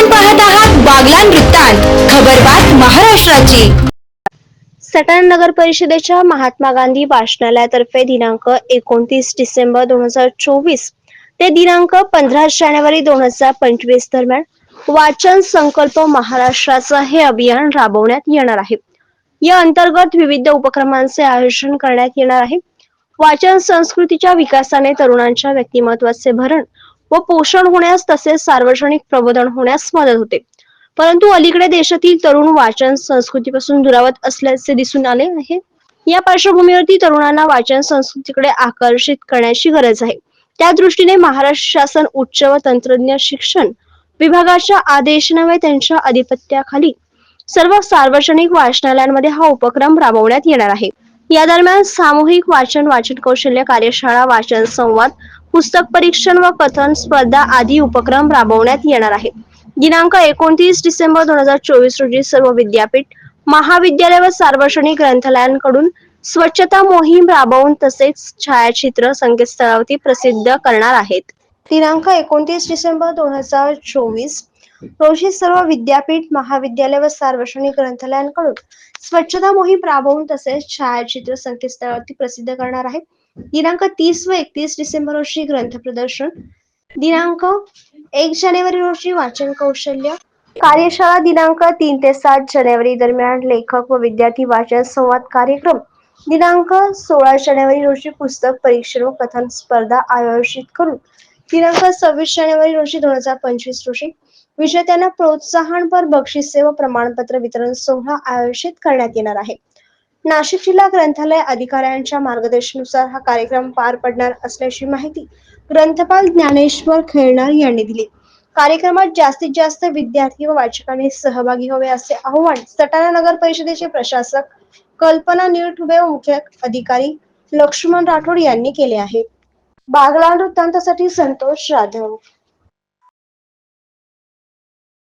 आपण पाहत आहात बागलान वृत्तांत. खबरबात महाराष्ट्राची. सटाणा नगर परिषदेच्या महात्मा गांधी वाचनालयातर्फे दिनांक एकोणतीस डिसेंबर दोन हजार चोवीस ते दिनांक पंधरा जानेवारी दोन हजार पंचवीस दरम्यान वाचन संकल्प महाराष्ट्राचं हे अभियान राबवण्यात येणार आहे. या अंतर्गत विविध उपक्रमांचे आयोजन करण्यात येणार आहे. वाचन संस्कृतीच्या विकासाने तरुणांच्या व्यक्तिमत्वाचे भरण व पोषण होण्यास तसेच सार्वजनिक प्रबोधन होण्यास मदत होते. परंतु अलीकडे देशातील तरुण वाचन संस्कृतीपासून दुरावत असल्याचे दिसून आले आहे. या पार्श्वभूमीवरती तरुणांना वाचन संस्कृतीकडे आकर्षित करण्याची गरज आहे. त्या दृष्टीने महाराष्ट्र शासन उच्च व तंत्रज्ञ शिक्षण विभागाच्या आदेशनामे त्यांच्या अधिपत्याखाली सर्व सार्वजनिक वाचनालयांमध्ये हा उपक्रम राबवण्यात येणार आहे. या दरम्यान सामूहिक वाचन वाचन कौशल्य कार्यशाळा वाचन संवाद पुस्तक परीक्षण व कथन स्पर्धा आदी उपक्रम राबवण्यात येणार आहेत. दिनांक एकोणतीस डिसेंबर दोन हजार चोवीस रोजी सर्व विद्यापीठ महाविद्यालय व सार्वजनिक ग्रंथालयांकडून स्वच्छता मोहीम राबवून तसेच छायाचित्र संकेतस्थळावरती प्रसिद्ध करणार आहेत. दिनांक एकोणतीस डिसेंबर दोन हजार चोवीस रोजी सर्व विद्यापीठ महाविद्यालय व सार्वजनिक ग्रंथालयांकडून स्वच्छता मोहीम राबवून तसेच छायाचित्र संकेतस्थळावरती प्रसिद्ध करणार आहे दिनांक तीस व एकतीस डिसेंबर रोजी ग्रंथ प्रदर्शन. दिनांक एक जानेवारी रोजी वाचन कौशल्य. कार्यशाळा दिनांक तीन ते सात जानेवारी दरम्यान लेखक व विद्यार्थी वाचन संवाद कार्यक्रम. दिनांक सोळा जानेवारी रोजी पुस्तक परीक्षण व कथन स्पर्धा आयोजित करून दिनांक सव्वीस जानेवारी रोजी दोन हजार पंचवीस रोजी विजेत्यांना प्रोत्साहनपर बक्षिसे व प्रमाणपत्र वितरण सोहळा आयोजित करण्यात येणार आहे. नाशिक जिल्हा ग्रंथालय अधिकाऱ्यांच्या मार्गदर्शनानुसार हा कार्यक्रम पार पडणार असल्याची माहिती ग्रंथपाल ज्ञानेश्वर खेळणार यांनी दिली. कार्यक्रमात जास्तीत जास्त विद्यार्थी व वाचकांनी सहभागी व्हावे असे आवाहन सटाणा नगर परिषदेचे प्रशासक कल्पना निळठुबे व मुख्य अधिकारी लक्ष्मण राठोड यांनी केले आहे. बागला वृत्तांतासाठी संतोष जाधव